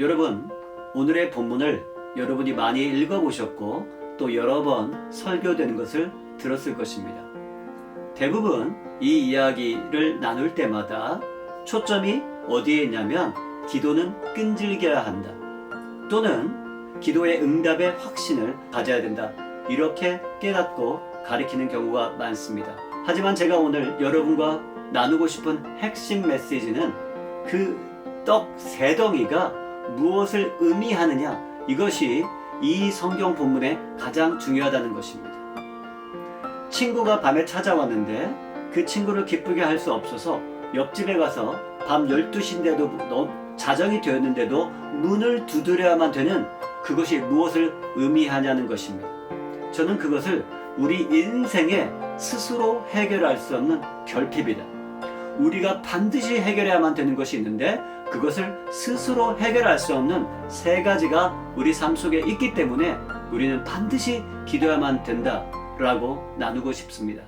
여러분, 오늘의 본문을 여러분이 많이 읽어보셨고 또 여러 번 설교되는 것을 들었을 것입니다. 대부분 이 이야기를 나눌 때마다 초점이 어디에 있냐면 기도는 끈질겨야 한다. 또는 기도의 응답의 확신을 가져야 된다. 이렇게 깨닫고 가리키는 경우가 많습니다. 하지만 제가 오늘 여러분과 나누고 싶은 핵심 메시지는 그 떡 세 덩이가 무엇을 의미하느냐 이것이 이 성경 본문에 가장 중요하다는 것입니다. 친구가 밤에 찾아왔는데 그 친구를 기쁘게 할 수 없어서 옆집에 가서 밤 12시인데도 자정이 되었는데도 문을 두드려야만 되는 그것이 무엇을 의미하냐는 것입니다. 저는 그것을 우리 인생에 스스로 해결할 수 없는 결핍이다. 우리가 반드시 해결해야만 되는 것이 있는데 그것을 스스로 해결할 수 없는 세 가지가 우리 삶 속에 있기 때문에 우리는 반드시 기도해야만 된다라고 나누고 싶습니다.